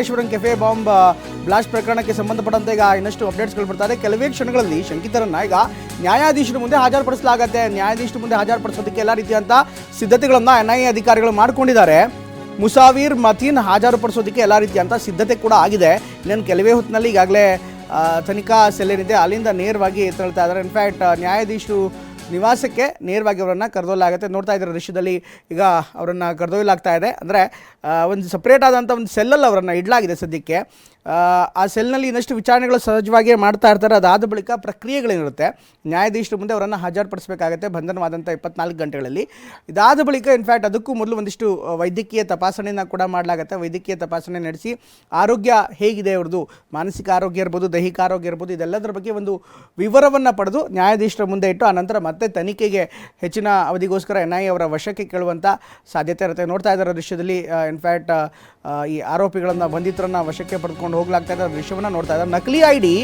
Rameswaram cafe bomb blast ಪ್ರಕರಣಕ್ಕೆ ಸಂಬಂಧಪಟ್ಟಂತೆ ಈಗ ಇನ್ನಷ್ಟು ಅಪ್ಡೇಟ್ಸ್ಗಳು ಬರ್ತಾರೆ ಕೆಲವೇ ಕ್ಷಣಗಳಲ್ಲಿ ಶಂಕಿತರನ್ನ ಈಗ ನ್ಯಾಯಾಧೀಶರ ಮುಂದೆ ಹಾಜರುಪಡಿಸಲಾಗತ್ತೆ. ನ್ಯಾಯಾಧೀಶರ ಮುಂದೆ ಹಾಜರುಪಡಿಸೋದಕ್ಕೆ ಎಲ್ಲ ರೀತಿಯಂಥ ಸಿದ್ಧತೆಗಳನ್ನು ಎನ್ ಐ ಎ ಅಧಿಕಾರಿಗಳು ಮಾಡಿಕೊಂಡಿದ್ದಾರೆ. ಮುಸಾವೀರ್ ಮತೀನ್ ಹಾಜರುಪಡಿಸೋದಕ್ಕೆ ಎಲ್ಲ ರೀತಿಯಂಥ ಸಿದ್ಧತೆ ಕೂಡ ಆಗಿದೆ. ಇನ್ನೇನು ಕೆಲವೇ ಹೊತ್ತಿನಲ್ಲಿ ಈಗಾಗಲೇ ತನಿಖಾ ಸೆಲ್ ಏನಿದೆ ಅಲ್ಲಿಂದ ನೇರವಾಗಿ ತೆರಳ್ತಾ ಇದ್ದಾರೆ. ಇನ್ಫ್ಯಾಕ್ಟ್ ನ್ಯಾಯಾಧೀಶರು ನಿವಾಸಕ್ಕೆ ನೇರವಾಗಿ ಅವರನ್ನು ಕರೆದೊಯ್ಯಲಾಗುತ್ತೆ. ನೋಡ್ತಾ ಇದ್ದಾರೆ ದೃಶ್ಯದಲ್ಲಿ ಈಗ ಅವರನ್ನು ಕರೆದೊಯ್ಯಲಾಗ್ತಾ ಇದೆ. ಅಂದರೆ ಒಂದು ಸಪ್ರೇಟ್ ಆದಂಥ ಒಂದು ಸೆಲ್ಲಲ್ಲಿ ಅವರನ್ನು ಇಡಲಾಗಿದೆ ಸದ್ಯಕ್ಕೆ. ಆ, ಸೆಲ್ನಲ್ಲಿ ಇನ್ನಷ್ಟು ವಿಚಾರಣೆಗಳು ಸಹಜವಾಗಿ ಮಾಡ್ತಾ ಇರ್ತಾರೆ. ಅದಾದ ಬಳಿಕ ಪ್ರಕ್ರಿಯೆಗಳೇನಿರುತ್ತೆ ನ್ಯಾಯಾಧೀಶರ ಮುಂದೆ ಅವರನ್ನು ಹಾಜರುಪಡಿಸಬೇಕಾಗತ್ತೆ ಬಂಧನವಾದಂಥ ಇಪ್ಪತ್ನಾಲ್ಕು ಗಂಟೆಗಳಲ್ಲಿ. ಇದಾದ ಬಳಿಕ ಇನ್ಫ್ಯಾಕ್ಟ್ ಅದಕ್ಕೂ ಮೊದಲು ಒಂದಿಷ್ಟು ವೈದ್ಯಕೀಯ ತಪಾಸಣೆಯನ್ನು ಕೂಡ ಮಾಡಲಾಗುತ್ತೆ. ವೈದ್ಯಕೀಯ ತಪಾಸಣೆ ನಡೆಸಿ ಆರೋಗ್ಯ ಹೇಗಿದೆ ಅವ್ರದ್ದು? ಮಾನಸಿಕ ಆರೋಗ್ಯ ಇರ್ಬೋದು ದೈಹಿಕ ಆರೋಗ್ಯ ಇರ್ಬೋದು ಇದೆಲ್ಲದರ ಬಗ್ಗೆ ಒಂದು ವಿವರವನ್ನು ಪಡೆದು ನ್ಯಾಯಾಧೀಶರ ಮುಂದೆ ಇಟ್ಟು ಆನಂತರ ಮತ್ತೆ ತನಿಖೆಗೆ ಹೆಚ್ಚಿನ ಅವಧಿಗೋಸ್ಕರ ಎನ್ ಐ ಅವರ ವಶಕ್ಕೆ ಕೇಳುವಂಥ ಸಾಧ್ಯತೆ ಇರುತ್ತೆ. ನೋಡ್ತಾ ಇದ್ದಾರೆ ದೃಶ್ಯದಲ್ಲಿ ಇನ್ಫ್ಯಾಕ್ಟ್ ಈ ಆರೋಪಿಗಳನ್ನು ಬಂಧಿತರನ್ನ ವಶಕ್ಕೆ ಪಡೆದುಕೊಂಡು ಹೋಗ್ಲಾಗ್ತಾ ಇದ್ದಾರೆ ದೃಶ್ಯವನ್ನು ನೋಡ್ತಾ ಇದ್ದಾರೆ. ನಕಲಿ ಐ ಡಿ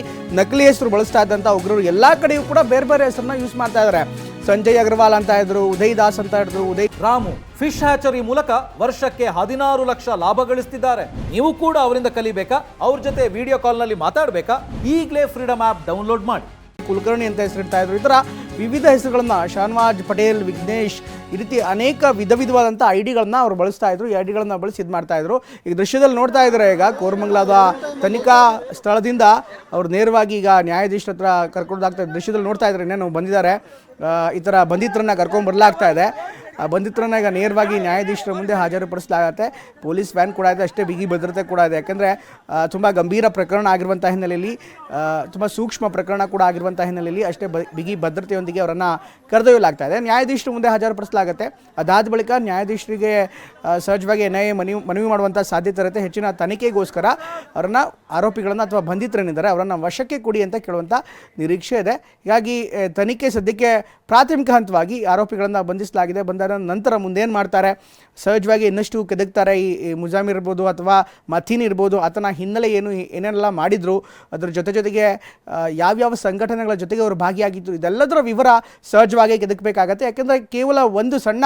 ನಕಲಿ ಹೆಸರು ಬಳಸ್ತಾ ಇದ್ದಂಥ ಉಗ್ರರು ಎಲ್ಲ ಕಡೆಯೂ ಕೂಡ ಬೇರೆ ಬೇರೆ ಹೆಸರನ್ನ ಯೂಸ್ ಮಾಡ್ತಾ ಇದ್ದಾರೆ. ಸಂಜಯ್ ಅಗರ್ವಾಲ್ ಅಂತ ಇದ್ರು ಉದಯ್ ದಾಸ್ ಅಂತ ಇದ್ರು ಉದಯ್ ರಾಮು ಫಿಶ್ ಹ್ಯಾಚರಿ ಮೂಲಕ ವರ್ಷಕ್ಕೆ ಹದಿನಾರು ಲಕ್ಷ ಲಾಭ ಗಳಿಸ್ತಿದ್ದಾರೆ. ನೀವು ಕೂಡ ಅವರಿಂದ ಕಲಿಬೇಕಾ? ಅವ್ರ ಜೊತೆ ವಿಡಿಯೋ ಕಾಲ್ನಲ್ಲಿ ಮಾತಾಡಬೇಕಾ? ಈಗಲೇ ಫ್ರೀಡಮ್ ಆ್ಯಪ್ ಡೌನ್ಲೋಡ್ ಮಾಡಿ. ಕುಲಕರ್ಣಿ ಅಂತ ಹೆಸರಿಡ್ತಾ ಇದ್ರು. ಈ ಥರ ವಿವಿಧ ಹೆಸರುಗಳನ್ನು ಶಾನ್ವಾಜ್ ಪಟೇಲ್, ವಿಘ್ನೇಶ್ ಈ ರೀತಿ ಅನೇಕ ವಿಧ ವಿಧವಾದಂಥ ಐ ಡಿಗಳನ್ನ ಅವರು ಬಳಸ್ತಾ ಇದ್ರು. ಈ ಐ ಡಿಗಳನ್ನ ಬಳಸಿ ಇದು ಮಾಡ್ತಾ ಇದ್ರು. ಈಗ ದೃಶ್ಯದಲ್ಲಿ ನೋಡ್ತಾ ಇದ್ದಾರೆ ಈಗ ಕೋರ್ಮಂಗ್ಲಾದ ತನಿಖಾ ಸ್ಥಳದಿಂದ ಅವರು ನೇರವಾಗಿ ಈಗ ನ್ಯಾಯಾಧೀಶರ ಹತ್ರ ಕರ್ಕೊಂಡಾಗ್ತಾ ದೃಶ್ಯದಲ್ಲಿ ನೋಡ್ತಾ ಇದ್ದಾರೆ ಇನ್ನೇನು ಬಂದಿದ್ದಾರೆ. ಈ ಥರ ಬಂಧಿತರನ್ನ ಕರ್ಕೊಂಡು ಬರಲಾಗ್ತಾ ಇದೆ. ಬಂಧಿತರನ್ನ ಈಗ ನೇರವಾಗಿ ನ್ಯಾಯಾಧೀಶರ ಮುಂದೆ ಹಾಜರುಪಡಿಸಲಾಗತ್ತೆ. ಪೊಲೀಸ್ ವ್ಯಾನ್ ಕೂಡ ಇದೆ, ಅಷ್ಟೇ ಬಿಗಿ ಭದ್ರತೆ ಕೂಡ ಇದೆ. ಯಾಕೆಂದರೆ ತುಂಬ ಗಂಭೀರ ಪ್ರಕರಣ ಆಗಿರುವಂಥ ಹಿನ್ನೆಲೆಯಲ್ಲಿ ತುಂಬ ಸೂಕ್ಷ್ಮ ಪ್ರಕರಣ ಕೂಡ ಆಗಿರುವಂಥ ಹಿನ್ನೆಲೆಯಲ್ಲಿ ಅಷ್ಟೇ ಬಿಗಿ ಭದ್ರತೆಯೊಂದಿಗೆ ಅವರನ್ನು ಕರೆದೊಯ್ಯಲಾಗ್ತಾ ಇದೆ. ನ್ಯಾಯಾಧೀಶರ ಮುಂದೆ ಹಾಜರುಪಡಿಸಲಾಗುತ್ತೆ. ಅದಾದ ಬಳಿಕ ನ್ಯಾಯಾಧೀಶರಿಗೆ ಸಹಜವಾಗಿ ಎನ್ ಐ ಎ ಮನವಿ ಮನವಿ ಮಾಡುವಂಥ ಸಾಧ್ಯತೆ ಇರುತ್ತೆ. ಹೆಚ್ಚಿನ ತನಿಖೆಗೋಸ್ಕರ ಅವರನ್ನು ಆರೋಪಿಗಳನ್ನು ಅಥವಾ ಬಂಧಿತರೇನಿದ್ದಾರೆ, ಅವರನ್ನು ವಶಕ್ಕೆ ಕೊಡಿ ಅಂತ ಕೇಳುವಂಥ ನಿರೀಕ್ಷೆ ಇದೆ. ಹೀಗಾಗಿ ತನಿಖೆ ಸದ್ಯಕ್ಕೆ ಪ್ರಾಥಮಿಕ ಹಂತವಾಗಿ ಆರೋಪಿಗಳನ್ನು ಬಂಧಿಸಲಾಗಿದೆ. ಬಂದ ನಂತರ ಮುಂದೇನು ಮಾಡ್ತಾರೆ? ಸಹಜವಾಗಿ ಇನ್ನಷ್ಟು ಕೆದಕ್ತಾರೆ ಈ ಮುಜಾಮ್ ಇರ್ಬೋದು ಅಥವಾ ಮಥೀನ್ ಇರ್ಬೋದು, ಆತನ ಹಿನ್ನೆಲೆ ಏನು ಏನೆಲ್ಲ ಮಾಡಿದರು, ಅದರ ಜೊತೆ ಜೊತೆಗೆ ಯಾವ್ಯಾವ ಸಂಘಟನೆಗಳ ಜೊತೆಗೆ ಅವರು ಭಾಗಿಯಾಗಿದ್ದರು ಇದೆಲ್ಲದರ ವಿವರ ಸಹಜವಾಗಿ ಕೆದಕಬೇಕಾಗತ್ತೆ. ಯಾಕೆಂದರೆ ಕೇವಲ ಒಂದು ಸಣ್ಣ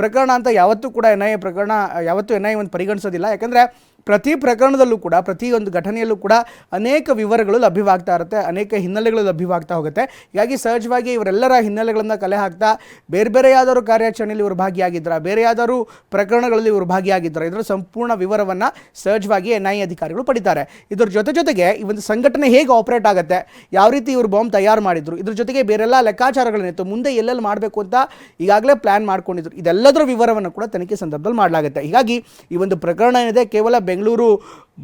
ಪ್ರಕರಣ ಅಂತ ಯಾವತ್ತೂ ಕೂಡ ಎನ್ ಐ ಪ್ರಕರಣ, ಯಾವತ್ತೂ ಎನ್ ಐ ಒಂದು ಪರಿಗಣಿಸೋದಿಲ್ಲ. ಯಾಕೆಂದರೆ ಪ್ರತಿ ಪ್ರಕರಣದಲ್ಲೂ ಕೂಡ ಪ್ರತಿಯೊಂದು ಘಟನೆಯಲ್ಲೂ ಕೂಡ ಅನೇಕ ವಿವರಗಳು ಲಭ್ಯವಾಗ್ತಾ ಇರುತ್ತೆ, ಅನೇಕ ಹಿನ್ನೆಲೆಗಳು ಲಭ್ಯವಾಗ್ತಾ ಹೋಗುತ್ತೆ. ಹೀಗಾಗಿ ಸಹಜವಾಗಿ ಇವರೆಲ್ಲರ ಹಿನ್ನೆಲೆಗಳನ್ನು ಕಲೆ ಹಾಕ್ತಾ, ಬೇರೆ ಬೇರೆ ಯಾವ್ದಾದ್ರು ಕಾರ್ಯಾಚರಣೆಯಲ್ಲಿ ಇವರು ಭಾಗಿಯಾಗಿದ್ದರ ಬೇರೆ ಯಾವ್ದಾದ್ರು ಪ್ರಕರಣಗಳಲ್ಲಿ ಇವರು ಭಾಗಿಯಾಗಿದ್ದರ ಇದರ ಸಂಪೂರ್ಣ ವಿವರವನ್ನು ಸಹಜವಾಗಿ ಎನ್ ಐ ಅಧಿಕಾರಿಗಳು ಪಡಿತಾರೆ. ಇದ್ರ ಜೊತೆ ಜೊತೆಗೆ ಈ ಒಂದು ಸಂಘಟನೆ ಹೇಗೆ ಆಪರೇಟ್ ಆಗುತ್ತೆ, ಯಾವ ರೀತಿ ಇವರು ಬಾಂಬ್ ತಯಾರು ಮಾಡಿದ್ರು, ಇದ್ರ ಜೊತೆಗೆ ಬೇರೆಲ್ಲ ಲೆಕ್ಕಾಚಾರಗಳೇನಿತ್ತು ಮುಂದೆ ಎಲ್ಲೆಲ್ಲಿ ಮಾಡಬೇಕು ಅಂತ ಈಗಾಗಲೇ ಪ್ಲಾನ್ ಮಾಡ್ಕೊಂಡಿದ್ರು. ಇದೆಲ್ಲದರ ವಿವರವನ್ನು ಕೂಡ ತನಿಖೆ ಸಂದರ್ಭದಲ್ಲಿ ಮಾಡಲಾಗುತ್ತೆ. ಹೀಗಾಗಿ ಈ ಒಂದು ಪ್ರಕರಣ ಏನಿದೆ, ಕೇವಲ ಬೆಂಗಳೂರು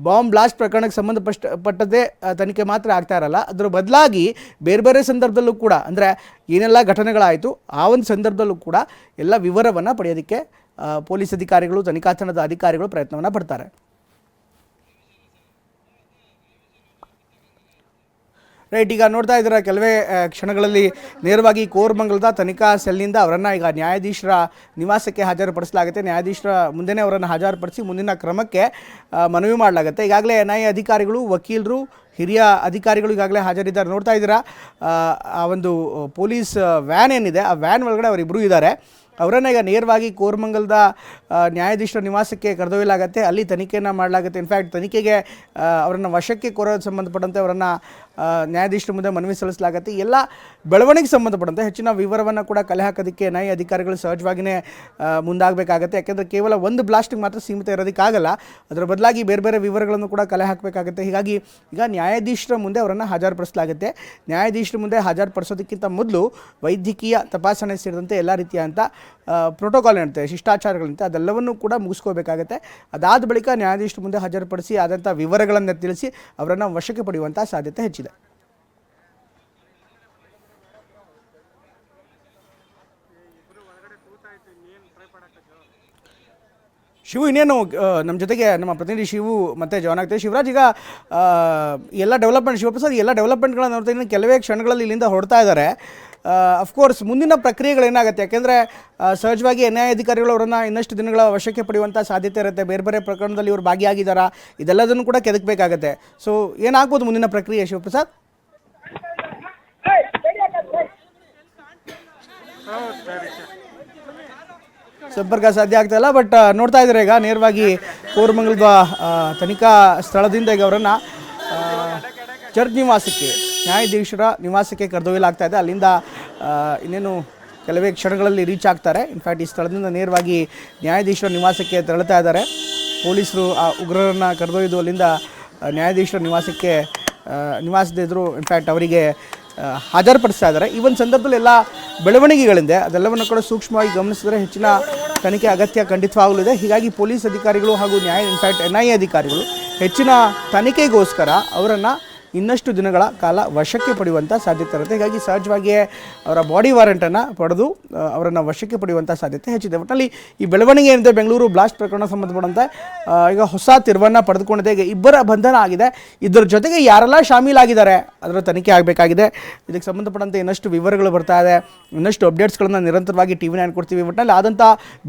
ಬಾಂಬ್ ಬ್ಲಾಸ್ಟ್ ಪ್ರಕರಣಕ್ಕೆ ಸಂಬಂಧಪಟ್ಟ ಪಟ್ಟದ್ದೇ ತನಿಖೆ ಮಾತ್ರ ಆಗ್ತಾ ಇರಲ್ಲ. ಅದರ ಬದಲಾಗಿ ಬೇರೆ ಬೇರೆ ಸಂದರ್ಭದಲ್ಲೂ ಕೂಡ, ಅಂದರೆ ಏನೆಲ್ಲ ಘಟನೆಗಳಾಯಿತು, ಆ ಒಂದು ಸಂದರ್ಭದಲ್ಲೂ ಕೂಡ ಎಲ್ಲ ವಿವರವನ್ನು ಪಡೆಯೋದಕ್ಕೆ ಪೊಲೀಸ್ ಅಧಿಕಾರಿಗಳು, ತನಿಖಾ ತಂಡದ ಅಧಿಕಾರಿಗಳು ಪ್ರಯತ್ನವನ್ನು ಪಡ್ತಾರೆ. ರೈಟ್ ಈಗ ನೋಡ್ತಾ ಇದ್ದೀರಾ ಕೆಲವೇ ಕ್ಷಣಗಳಲ್ಲಿ ನೇರವಾಗಿ ಕೋರ್ಮಂಗಲದ ತನಿಖಾ ಸೆಲ್ನಿಂದ ಅವರನ್ನು ಈಗ ನ್ಯಾಯಾಧೀಶರ ನಿವಾಸಕ್ಕೆ ಹಾಜರುಪಡಿಸಲಾಗುತ್ತೆ. ನ್ಯಾಯಾಧೀಶರ ಮುಂದೆನೇ ಅವರನ್ನು ಹಾಜರುಪಡಿಸಿ ಮುಂದಿನ ಕ್ರಮಕ್ಕೆ ಮನವಿ ಮಾಡಲಾಗುತ್ತೆ. ಈಗಾಗಲೇ ಎನ್ ಅಧಿಕಾರಿಗಳು ವಕೀಲರು ಹಿರಿಯ ಅಧಿಕಾರಿಗಳು ಈಗಾಗಲೇ ಹಾಜರಿದ್ದಾರೆ. ನೋಡ್ತಾ ಇದ್ದೀರಾ ಆ, ಒಂದು ಪೊಲೀಸ್ ವ್ಯಾನ್ ಏನಿದೆ ಆ ವ್ಯಾನ್ ಒಳಗಡೆ ಅವರಿಬ್ಬರು ಇದ್ದಾರೆ. ಅವರನ್ನು ಈಗ ನೇರವಾಗಿ ಕೋರ್ಮಂಗಲದ ನ್ಯಾಯಾಧೀಶರ ನಿವಾಸಕ್ಕೆ ಕರೆದೊಯ್ಯಲಾಗುತ್ತೆ. ಅಲ್ಲಿ ತನಿಖೆಯನ್ನು ಮಾಡಲಾಗುತ್ತೆ. ಇನ್ಫ್ಯಾಕ್ಟ್ ತನಿಖೆಗೆ ಅವರನ್ನು ವಶಕ್ಕೆ ಕೋರೋದು ಸಂಬಂಧಪಟ್ಟಂತೆ ಅವರನ್ನು ನ್ಯಾಯಾಧೀಶರ ಮುಂದೆ ಮನವಿ ಸಲ್ಲಿಸಲಾಗುತ್ತೆ. ಎಲ್ಲ ಬೆಳವಣಿಗೆ ಸಂಬಂಧಪಟ್ಟಂತೆ ಹೆಚ್ಚಿನ ವಿವರವನ್ನು ಕೂಡ ಕಲೆ ಹಾಕೋದಕ್ಕೆ ನ್ಯಾಯ ಅಧಿಕಾರಿಗಳು ಸಹಜವಾಗಿಯೇ ಮುಂದಾಗಬೇಕಾಗತ್ತೆ. ಯಾಕೆಂದರೆ ಕೇವಲ ಒಂದು ಬ್ಲಾಸ್ಟಿಗೆ ಮಾತ್ರ ಸೀಮಿತ ಇರೋದಕ್ಕಾಗಲ್ಲ. ಅದರ ಬದಲಾಗಿ ಬೇರೆ ಬೇರೆ ವಿವರಗಳನ್ನು ಕೂಡ ಕಲೆ ಹಾಕಬೇಕಾಗುತ್ತೆ. ಹೀಗಾಗಿ ಈಗ ನ್ಯಾಯಾಧೀಶರ ಮುಂದೆ ಅವರನ್ನು ಹಾಜರುಪಡಿಸಲಾಗುತ್ತೆ. ನ್ಯಾಯಾಧೀಶರ ಮುಂದೆ ಹಾಜರುಪಡಿಸೋದಕ್ಕಿಂತ ಮೊದಲು ವೈದ್ಯಕೀಯ ತಪಾಸಣೆ ಸೇರಿದಂತೆ ಎಲ್ಲ ರೀತಿಯಾದಂಥ ಪ್ರೋಟೋಕಾಲ್ ಏನಿರುತ್ತೆ ಶಿಷ್ಟಾಚಾರಗಳಂತೆ ಅದೆಲ್ಲವನ್ನೂ ಕೂಡ ಮುಗಿಸ್ಕೋಬೇಕಾಗತ್ತೆ. ಅದಾದ ಬಳಿಕ ನ್ಯಾಯಾಧೀಶರ ಮುಂದೆ ಹಾಜರುಪಡಿಸಿ ಆದಂಥ ವಿವರಗಳನ್ನು ತಿಳಿಸಿ ಅವರನ್ನು ವಶಕ್ಕೆ ಪಡೆಯುವಂಥ ಸಾಧ್ಯತೆ ಹೆಚ್ಚಿದೆ. ಶಿವು ಇನ್ನೇನು ನಮ್ಮ ಜೊತೆಗೆ ನಮ್ಮ ಪ್ರತಿನಿಧಿ ಶಿವು ಮತ್ತೆ ಜಾಯ್ನ್ ಆಗ್ತೇವೆ ಶಿವರಾಜ್, ಈಗ ಎಲ್ಲ ಡೆವಲಪ್ಮೆಂಟ್ ಶಿವಪ್ರಸಾದ್ ಎಲ್ಲ ಡೆವಲಪ್ಮೆಂಟ್ಗಳನ್ನ ನೋಡ್ತಾ ಇದ್ದೀನಿ. ಕೆಲವೇ ಕ್ಷಣಗಳಲ್ಲಿ ಇಲ್ಲಿಂದ ಹೊರಡ್ತಾ ಇದ್ದಾರೆ. ಅಫ್ಕೋರ್ಸ್ ಮುಂದಿನ ಪ್ರಕ್ರಿಯೆಗಳೇನಾಗುತ್ತೆ ಯಾಕೆಂದರೆ ಸಹಜವಾಗಿ ನ್ಯಾಯ ಅಧಿಕಾರಿಗಳು ಅವರನ್ನು ಇನ್ನಷ್ಟು ದಿನಗಳ ವಶಕ್ಕೆ ಪಡೆಯುವಂಥ ಸಾಧ್ಯತೆ ಇರುತ್ತೆ. ಬೇರೆ ಬೇರೆ ಪ್ರಕರಣದಲ್ಲಿ ಇವರು ಭಾಗಿಯಾಗಿದ್ದಾರಾ? ಇದೆಲ್ಲದನ್ನು ಕೂಡ ಕೆದಕಬೇಕಾಗತ್ತೆ. ಸೊ ಏನಾಗ್ಬೋದು ಮುಂದಿನ ಪ್ರಕ್ರಿಯೆ ಶಿವಪ್ರಸಾದ್? ಸಂಪರ್ಕ ಸಾಧ್ಯ ಆಗ್ತಾ ಇಲ್ಲ ಬಟ್ ನೋಡ್ತಾ ಇದ್ದಾರೆ ಈಗ, ನೇರವಾಗಿ ಕೋರಮಂಗಲದ ತನಿಖಾ ಸ್ಥಳದಿಂದ ಈಗ ಅವರನ್ನು ಚರ್ಚ್ ನಿವಾಸಕ್ಕೆ, ನ್ಯಾಯಾಧೀಶರ ನಿವಾಸಕ್ಕೆ ಕರೆದೊಯ್ಯಲಾಗ್ತಾ ಇದೆ. ಅಲ್ಲಿಂದ ಇನ್ನೇನು ಕೆಲವೇ ಕ್ಷಣಗಳಲ್ಲಿ ರೀಚ್ ಆಗ್ತಾರೆ. ಇನ್ಫ್ಯಾಕ್ಟ್ ಈ ಸ್ಥಳದಿಂದ ನೇರವಾಗಿ ನ್ಯಾಯಾಧೀಶರ ನಿವಾಸಕ್ಕೆ ತೆರಳುತ್ತಾ ಇದ್ದಾರೆ. ಪೊಲೀಸರು ಆ ಉಗ್ರರನ್ನು ಕರೆದೊಯ್ದು ಅಲ್ಲಿಂದ ನ್ಯಾಯಾಧೀಶರ ನಿವಾಸಕ್ಕೆ ನಿವಾಸದ ಎದುರು ಇನ್ಫ್ಯಾಕ್ಟ್ ಅವರಿಗೆ ಹಾಜರುಪಡಿಸ್ತಾ ಇದ್ದಾರೆ. ಈ ಒಂದು ಸಂದರ್ಭದಲ್ಲಿ ಎಲ್ಲ ಬೆಳವಣಿಗೆಗಳಿಂದ ಅದೆಲ್ಲವನ್ನು ಕೂಡ ಸೂಕ್ಷ್ಮವಾಗಿ ಗಮನಿಸಿದರೆ ಹೆಚ್ಚಿನ ತನಿಖೆ ಅಗತ್ಯ ಖಂಡಿತವಾಗಲಿದೆ. ಹೀಗಾಗಿ ಪೊಲೀಸ್ ಅಧಿಕಾರಿಗಳು ಹಾಗೂ ನ್ಯಾಯ, ಇನ್ಫ್ಯಾಕ್ಟ್ ಎನ್ ಅಧಿಕಾರಿಗಳು ಹೆಚ್ಚಿನ ತನಿಖೆಗೋಸ್ಕರ ಅವರನ್ನು ಇನ್ನಷ್ಟು ದಿನಗಳ ಕಾಲ ವಶಕ್ಕೆ ಪಡೆಯುವಂಥ ಸಾಧ್ಯತೆ ಇರುತ್ತೆ. ಹೀಗಾಗಿ ಸಹಜವಾಗಿಯೇ ಅವರ ಬಾಡಿ ವಾರಂಟನ್ನು ಪಡೆದು ಅವರನ್ನು ವಶಕ್ಕೆ ಪಡೆಯುವಂಥ ಸಾಧ್ಯತೆ ಹೆಚ್ಚಿದೆ. ಒಟ್ಟಿನಲ್ಲಿ ಈ ಬೆಳವಣಿಗೆ ಏನಿದೆ ಬೆಂಗಳೂರು ಬ್ಲಾಸ್ಟ್ ಪ್ರಕರಣ ಸಂಬಂಧಪಟ್ಟಂತೆ ಈಗ ಹೊಸ ತಿರುವನ್ನು ಪಡೆದುಕೊಂಡಿದೆ. ಈಗ ಇಬ್ಬರ ಬಂಧನ ಆಗಿದೆ. ಇದರ ಜೊತೆಗೆ ಯಾರೆಲ್ಲ ಶಾಮೀಲಾಗಿದ್ದಾರೆ, ಅದರ ತನಿಖೆ ಆಗಬೇಕಾಗಿದೆ. ಇದಕ್ಕೆ ಸಂಬಂಧಪಟ್ಟಂತೆ ಇನ್ನಷ್ಟು ವಿವರಗಳು ಬರ್ತಾ ಇದೆ. ಇನ್ನಷ್ಟು ಅಪ್ಡೇಟ್ಸ್ಗಳನ್ನು ನಿರಂತರವಾಗಿ ಟಿ ವಿ ನೈನ್ ಕೊಡ್ತೀವಿ. ಒಟ್ಟಿನಲ್ಲಿ ಆದಂಥ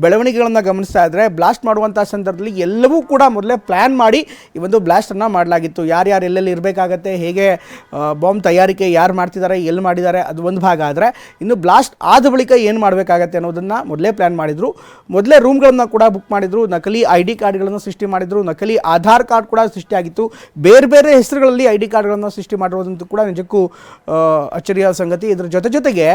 ಬೆಳವಣಿಗೆಗಳನ್ನು ಗಮನಿಸ್ತಾ ಇದ್ದರೆ ಬ್ಲಾಸ್ಟ್ ಮಾಡುವಂಥ ಸಂದರ್ಭದಲ್ಲಿ ಎಲ್ಲವೂ ಕೂಡ ಮೊದಲೇ ಪ್ಲ್ಯಾನ್ ಮಾಡಿ ಈ ಒಂದು ಬ್ಲಾಸ್ಟನ್ನು ಮಾಡಲಾಗಿತ್ತು. ಯಾರ್ಯಾರು ಎಲ್ಲೆಲ್ಲಿ ಇರಬೇಕಾಗತ್ತೆ ಹೇಗೆ ಬಾಂಬ್ ತಯಾರಿಕೆ ಯಾರು ಮಾಡ್ತಿದ್ದಾರೆ ಎಲ್ಲಿ ಮಾಡಿದ್ದಾರೆ ಅದು ಒಂದು ಭಾಗ ಆದರೆ ಇನ್ನು ಬ್ಲಾಸ್ಟ್ ಆದ ಬಳಿಕ ಏನು ಮಾಡಬೇಕಾಗತ್ತೆ ಅನ್ನೋದನ್ನು ಮೊದಲೇ ಪ್ಲ್ಯಾನ್ ಮಾಡಿದರು. ಮೊದಲೇ ರೂಮ್ಗಳನ್ನು ಕೂಡ ಬುಕ್ ಮಾಡಿದರು, ನಕಲಿ ಐ ಡಿ ಕಾರ್ಡ್ಗಳನ್ನು ಸೃಷ್ಟಿ ಮಾಡಿದರು, ನಕಲಿ ಆಧಾರ್ ಕಾರ್ಡ್ ಕೂಡ ಸೃಷ್ಟಿಯಾಗಿತ್ತು ಬೇರೆ ಬೇರೆ ಹೆಸರುಗಳಲ್ಲಿ ಐ ಡಿ ಕಾರ್ಡ್ಗಳನ್ನು ಸೃಷ್ಟಿ ಮಾಡಿರೋದಂತೂ ಕೂಡ ನಿಜಕ್ಕೂ ಅಚ್ಚರಿಯ ಸಂಗತಿ. ಇದರ ಜೊತೆ ಜೊತೆಗೆ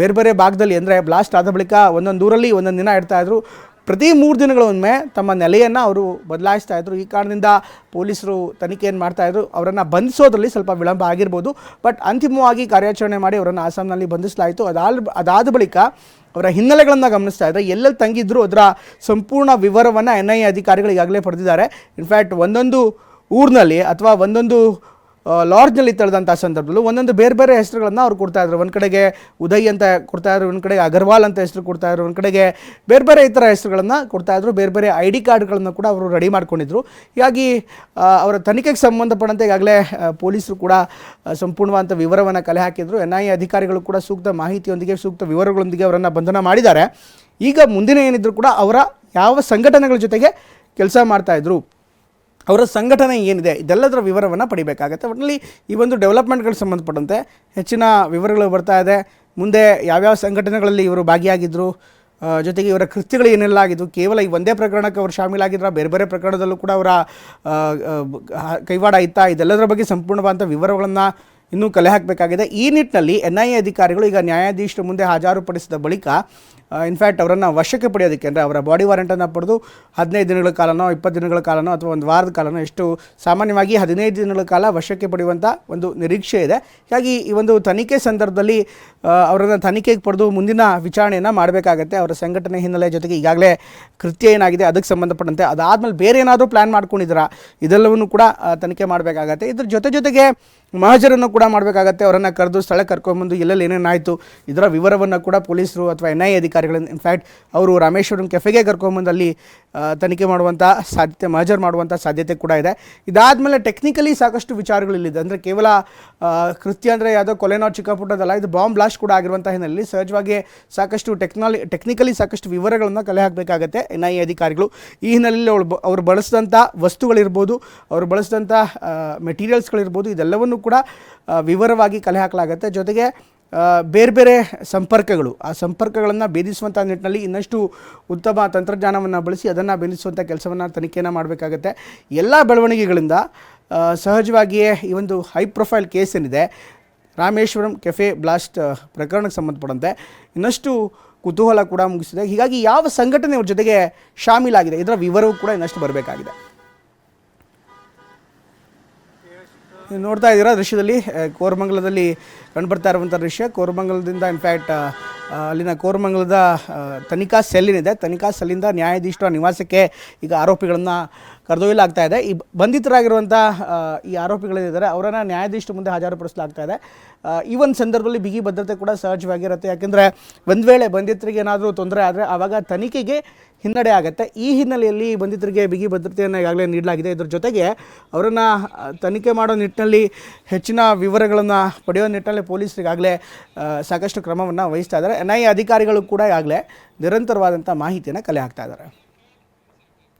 ಬೇರೆ ಬೇರೆ ಭಾಗದಲ್ಲಿ ಅಂದರೆ ಬ್ಲಾಸ್ಟ್ ಆದ ಬಳಿಕ ಒಂದೊಂದು ಊರಲ್ಲಿ ಒಂದೊಂದು ದಿನ ಇಡ್ತಾ ಇದ್ರು. ಪ್ರತಿ ಮೂರು ದಿನಗಳೊಮ್ಮೆ ತಮ್ಮ ನೆಲೆಯನ್ನು ಅವರು ಬದಲಾಯಿಸ್ತಾ ಇದ್ರು. ಈ ಕಾರಣದಿಂದ ಪೊಲೀಸರು ತನಿಖೆಯನ್ನು ಮಾಡ್ತಾ ಇದ್ರು, ಅವರನ್ನು ಬಂಧಿಸೋದ್ರಲ್ಲಿ ಸ್ವಲ್ಪ ವಿಳಂಬ ಆಗಿರ್ಬೋದು. ಬಟ್ ಅಂತಿಮವಾಗಿ ಕಾರ್ಯಾಚರಣೆ ಮಾಡಿ ಅವರನ್ನು ಆಸಾಮ್ನಲ್ಲಿ ಬಂಧಿಸಲಾಯಿತು. ಅದಾದ ಅದಾದ ಬಳಿಕ ಅವರ ಹಿನ್ನೆಲೆಗಳನ್ನು ಗಮನಿಸ್ತಾ ಇದ್ದರೆ ಎಲ್ಲೆಲ್ಲಿ ತಂಗಿದ್ರು ಅದರ ಸಂಪೂರ್ಣ ವಿವರವನ್ನು ಎನ್ ಐ ಎ ಅಧಿಕಾರಿಗಳು ಈಗಾಗಲೇ ಪಡೆದಿದ್ದಾರೆ. ಇನ್ಫ್ಯಾಕ್ಟ್ ಒಂದೊಂದು ಊರಿನಲ್ಲಿ ಅಥವಾ ಒಂದೊಂದು ಲಾಡ್ಜ್ನಲ್ಲಿ ತಳೆದಂಥ ಸಂದರ್ಭದಲ್ಲೂ ಒಂದೊಂದು ಬೇರೆ ಬೇರೆ ಹೆಸರುಗಳನ್ನು ಅವ್ರು ಕೊಡ್ತಾ ಇದ್ರು. ಒಂದು ಕಡೆಗೆ ಉದಯ್ ಅಂತ ಕೊಡ್ತಾ ಇದ್ರು, ಒಂದು ಕಡೆಗೆ ಅಗರ್ವಾಲ್ ಅಂತ ಹೆಸರು ಕೊಡ್ತಾ ಇದ್ರು, ಒಂದು ಕಡೆಗೆ ಬೇರೆ ಬೇರೆ ಇತರ ಹೆಸರುಗಳನ್ನು ಕೊಡ್ತಾ ಇದ್ರು, ಬೇರೆ ಬೇರೆ ಐ ಡಿ ಕಾರ್ಡ್ಗಳನ್ನು ಕೂಡ ಅವರು ರೆಡಿ ಮಾಡ್ಕೊಂಡಿದ್ರು. ಹೀಗಾಗಿ ಅವರ ತನಿಖೆಗೆ ಸಂಬಂಧಪಟ್ಟಂತೆ ಈಗಾಗಲೇ ಪೊಲೀಸರು ಕೂಡ ಸಂಪೂರ್ಣವಾದಂಥ ವಿವರವನ್ನು ಕಲೆ ಹಾಕಿದ್ರು. ಎನ್ ಐ ಎ ಅಧಿಕಾರಿಗಳು ಕೂಡ ಸೂಕ್ತ ಮಾಹಿತಿಯೊಂದಿಗೆ, ಸೂಕ್ತ ವಿವರಗಳೊಂದಿಗೆ ಅವರನ್ನು ಬಂಧನ ಮಾಡಿದ್ದಾರೆ. ಈಗ ಮುಂದಿನ ಏನಿದ್ರು ಕೂಡ ಅವರ ಯಾವ ಸಂಘಟನೆಗಳ ಜೊತೆಗೆ ಕೆಲಸ ಮಾಡ್ತಾಯಿದ್ರು ಅವರ ಸಂಘಟನೆ ಏನಿದೆ, ಇದೆಲ್ಲದರ ವಿವರವನ್ನು ಪಡಿಬೇಕಾಗತ್ತೆ. ಒಟ್ಟಿನಲ್ಲಿ ಈ ಒಂದು ಡೆವಲಪ್ಮೆಂಟ್ಗಳಿಗೆ ಸಂಬಂಧಪಟ್ಟಂತೆ ಹೆಚ್ಚಿನ ವಿವರಗಳು ಬರ್ತಾ ಇದೆ. ಮುಂದೆ ಯಾವ್ಯಾವ ಸಂಘಟನೆಗಳಲ್ಲಿ ಇವರು ಭಾಗಿಯಾಗಿದ್ದರು ಜೊತೆಗೆ ಇವರ ಕೃತ್ಯಗಳು ಏನೆಲ್ಲ ಆಗಿದ್ವು ಕೇವಲ ಈ ಒಂದೇ ಪ್ರಕರಣಕ್ಕೆ ಅವರು ಶಾಮೀಲಾಗಿದ್ರ, ಬೇರೆ ಬೇರೆ ಪ್ರಕರಣದಲ್ಲೂ ಕೂಡ ಅವರ ಕೈವಾಡ ಇತ್ತಾ, ಇದೆಲ್ಲದರ ಬಗ್ಗೆ ಸಂಪೂರ್ಣವಾದಂಥ ವಿವರಗಳನ್ನು ಇನ್ನೂ ಕಲೆ ಹಾಕಬೇಕಾಗಿದೆ. ಈ ನಿಟ್ಟಿನಲ್ಲಿ ಎನ್ ಐ ಎ ಅಧಿಕಾರಿಗಳು ಈಗ ನ್ಯಾಯಾಧೀಶರ ಮುಂದೆ ಹಾಜರುಪಡಿಸಿದ ಬಳಿಕ ಇನ್ಫ್ಯಾಕ್ಟ್ ಅವರನ್ನು ವಶಕ್ಕೆ ಪಡೆಯೋದಕ್ಕೆ ಅಂದರೆ ಅವರ ಬಾಡಿ ವಾರೆಂಟನ್ನು ಪಡೆದು ಹದಿನೈದು ದಿನಗಳ ಕಾಲನೋ, ಇಪ್ಪತ್ತು ದಿನಗಳ ಕಾಲನೋ ಅಥವಾ ಒಂದು ವಾರದ ಕಾಲನೋ ಎಷ್ಟು ಸಾಮಾನ್ಯವಾಗಿ ಹದಿನೈದು ದಿನಗಳ ಕಾಲ ವಶಕ್ಕೆ ಪಡೆಯುವಂಥ ಒಂದು ನಿರೀಕ್ಷೆ ಇದೆ. ಹೀಗಾಗಿ ಈ ಒಂದು ತನಿಖೆ ಸಂದರ್ಭದಲ್ಲಿ ಅವರನ್ನು ತನಿಖೆಗೆ ಪಡೆದು ಮುಂದಿನ ವಿಚಾರಣೆಯನ್ನು ಮಾಡಬೇಕಾಗತ್ತೆ. ಅವರ ಸಂಘಟನೆ ಹಿನ್ನೆಲೆ ಜೊತೆಗೆ ಈಗಾಗಲೇ ಕೃತ್ಯ ಏನಾಗಿದೆ, ಅದಕ್ಕೆ ಸಂಬಂಧಪಟ್ಟಂತೆ ಅದಾದಮೇಲೆ ಬೇರೆ ಏನಾದರೂ ಪ್ಲ್ಯಾನ್ ಮಾಡ್ಕೊಂಡಿದ್ದೀರಾ, ಇದೆಲ್ಲವನ್ನು ಕೂಡ ತನಿಖೆ ಮಾಡಬೇಕಾಗತ್ತೆ. ಇದ್ರ ಜೊತೆ ಜೊತೆಗೆ ಮಹಜರನ್ನು ಕೂಡ ಮಾಡಬೇಕಾಗತ್ತೆ. ಅವರನ್ನು ಕರೆದು ಸ್ಥಳ ಕರ್ಕೊಂಬಂದು ಎಲ್ಲೆಲ್ಲಿ ಏನೇನಾಯಿತು ಇದರ ವಿವರವನ್ನು ಕೂಡ ಪೊಲೀಸರು ಅಥವಾ ಎನ್ ಐ ಅಧಿಕಾರಿಗಳನ್ನು ಇನ್ಫ್ಯಾಕ್ಟ್ ಅವರು ರಾಮೇಶ್ವರಂ ಕೆಫೆಗೆ ಕರ್ಕೊಂಬಂದು ಅಲ್ಲಿ ತನಿಖೆ ಮಾಡುವಂಥ ಸಾಧ್ಯತೆ, ಮಹಜರ್ ಮಾಡುವಂಥ ಸಾಧ್ಯತೆ ಕೂಡ ಇದೆ. ಇದಾದಮೇಲೆ ಟೆಕ್ನಿಕಲಿ ಸಾಕಷ್ಟು ವಿಚಾರಗಳು ಇಲ್ಲಿದೆ ಅಂದರೆ ಕೇವಲ ಕೃತ್ಯ ಅಂದರೆ ಯಾವುದೋ ಕೊಲೆನೋ ಚಿಕ್ಕಪುಟ್ಟದಲ್ಲ ಇದು ಬಾಂಬ್ ಬ್ಲಾಸ್ಟ್ ಕೂಡ ಆಗಿರುವಂಥ ಹಿನ್ನೆಲೆಯಲ್ಲಿ ಸಹಜವಾಗಿ ಸಾಕಷ್ಟು ಟೆಕ್ನಾಲಿ ಟೆಕ್ನಿಕಲಿ ಸಾಕಷ್ಟು ವಿವರಗಳನ್ನು ಕಲೆ ಹಾಕಬೇಕಾಗತ್ತೆ ಎನ್ ಐ ಅಧಿಕಾರಿಗಳು. ಈ ಹಿನ್ನೆಲೆಯಲ್ಲಿ ಅವಳು ಅವರು ಬಳಸಿದಂಥ ವಸ್ತುಗಳಿರ್ಬೋದು, ಅವರು ಬಳಸಿದಂಥ ಮೆಟೀರಿಯಲ್ಸ್ಗಳಿರ್ಬೋದು ಇದೆಲ್ಲವನ್ನು ಕೂಡ ವಿವರವಾಗಿ ಕಲೆ ಹಾಕಲಾಗುತ್ತೆ. ಜೊತೆಗೆ ಬೇರೆ ಬೇರೆ ಸಂಪರ್ಕಗಳು. ಆ ಸಂಪರ್ಕಗಳನ್ನು ಭೇದಿಸುವಂಥ ನಿಟ್ಟಿನಲ್ಲಿ ಇನ್ನಷ್ಟು ಉತ್ತಮ ತಂತ್ರಜ್ಞಾನವನ್ನು ಬಳಸಿ ಅದನ್ನು ಭೇದಿಸುವಂಥ ಕೆಲಸವನ್ನು ತನಿಖೆಯನ್ನು ಮಾಡಬೇಕಾಗತ್ತೆ. ಎಲ್ಲ ಬೆಳವಣಿಗೆಗಳಿಂದ ಸಹಜವಾಗಿಯೇ ಈ ಒಂದು ಹೈ ಪ್ರೊಫೈಲ್ ಕೇಸ್ ಏನಿದೆ, ರಾಮೇಶ್ವರಂ ಕೆಫೆ ಬ್ಲಾಸ್ಟ್ ಪ್ರಕರಣಕ್ಕೆ ಸಂಬಂಧಪಟ್ಟಂತೆ ಇನ್ನಷ್ಟು ಕುತೂಹಲ ಕೂಡ ಮುಗಿಸಿದೆ ಹೀಗಾಗಿ ಯಾವ ಸಂಘಟನೆ ಇವ್ರ ಜೊತೆಗೆ ಶಾಮೀಲಾಗಿದೆ, ಇದರ ವಿವರವೂ ಕೂಡ ಇನ್ನಷ್ಟು ಬರಬೇಕಾಗಿದೆ ನೀವು ನೋಡ್ತಾ ಇದ್ದೀರಾ ದೃಶ್ಯದಲ್ಲಿ? ಕೋರಮಂಗಲದಲ್ಲಿ ಕಂಡುಬರ್ತಾ ಇರುವಂಥ ದೃಶ್ಯ. ಕೋರಮಂಗಲದಿಂದ ಇನ್ಫ್ಯಾಕ್ಟ್ ಅಲ್ಲಿನ ಕೋರಮಂಗಲದ ತನಿಖಾ ಸೆಲ್ಲಿನಿದೆ ತನಿಖಾ ಸೆಲ್ಲಿಂದ ನ್ಯಾಯಾಧೀಶರ ನಿವಾಸಕ್ಕೆ ಈಗ ಆರೋಪಿಗಳನ್ನು ಕರೆದೊಯ್ಯಲಾಗ್ತಾ ಇದೆ. ಈ ಬಂಧಿತರಾಗಿರುವಂಥ ಈ ಆರೋಪಿಗಳೇನಿದ್ದಾರೆ ಅವರನ್ನು ನ್ಯಾಯಾಧೀಶರ ಮುಂದೆ ಹಾಜರುಪಡಿಸಲಾಗ್ತಾ ಇದೆ. ಈ ಒಂದು ಸಂದರ್ಭದಲ್ಲಿ ಬಿಗಿ ಭದ್ರತೆ ಕೂಡ ಸಹಜವಾಗಿರುತ್ತೆ. ಯಾಕೆಂದರೆ ಒಂದು ವೇಳೆ ಬಂಧಿತರಿಗೆ ಏನಾದರೂ ತೊಂದರೆ ಆದರೆ ಆವಾಗ ತನಿಖೆಗೆ ಹಿನ್ನಡೆ ಆಗುತ್ತೆ. ಈ ಹಿನ್ನೆಲೆಯಲ್ಲಿ ಬಂಧಿತರಿಗೆ ಬಿಗಿ ಭದ್ರತೆಯನ್ನು ಈಗಾಗಲೇ ನೀಡಲಾಗಿದೆ. ಇದರ ಜೊತೆಗೆ ಅವರನ್ನು ತನಿಖೆ ಮಾಡೋ ನಿಟ್ಟಿನಲ್ಲಿ ಹೆಚ್ಚಿನ ವಿವರಗಳನ್ನು ಪಡೆಯೋ ನಿಟ್ಟಿನಲ್ಲಿ ಪೊಲೀಸರಿಗಾಗಲೇ ಸಾಕಷ್ಟು ಕ್ರಮವನ್ನು ವಹಿಸ್ತಾ ಇದ್ದಾರೆ. ಎನ್ ಐ ಅಧಿಕಾರಿಗಳು ಕೂಡ ಈಗಾಗಲೇ ನಿರಂತರವಾದಂಥ ಮಾಹಿತಿಯನ್ನು ಕಲೆ ಹಾಕ್ತಾ ಇದ್ದಾರೆ.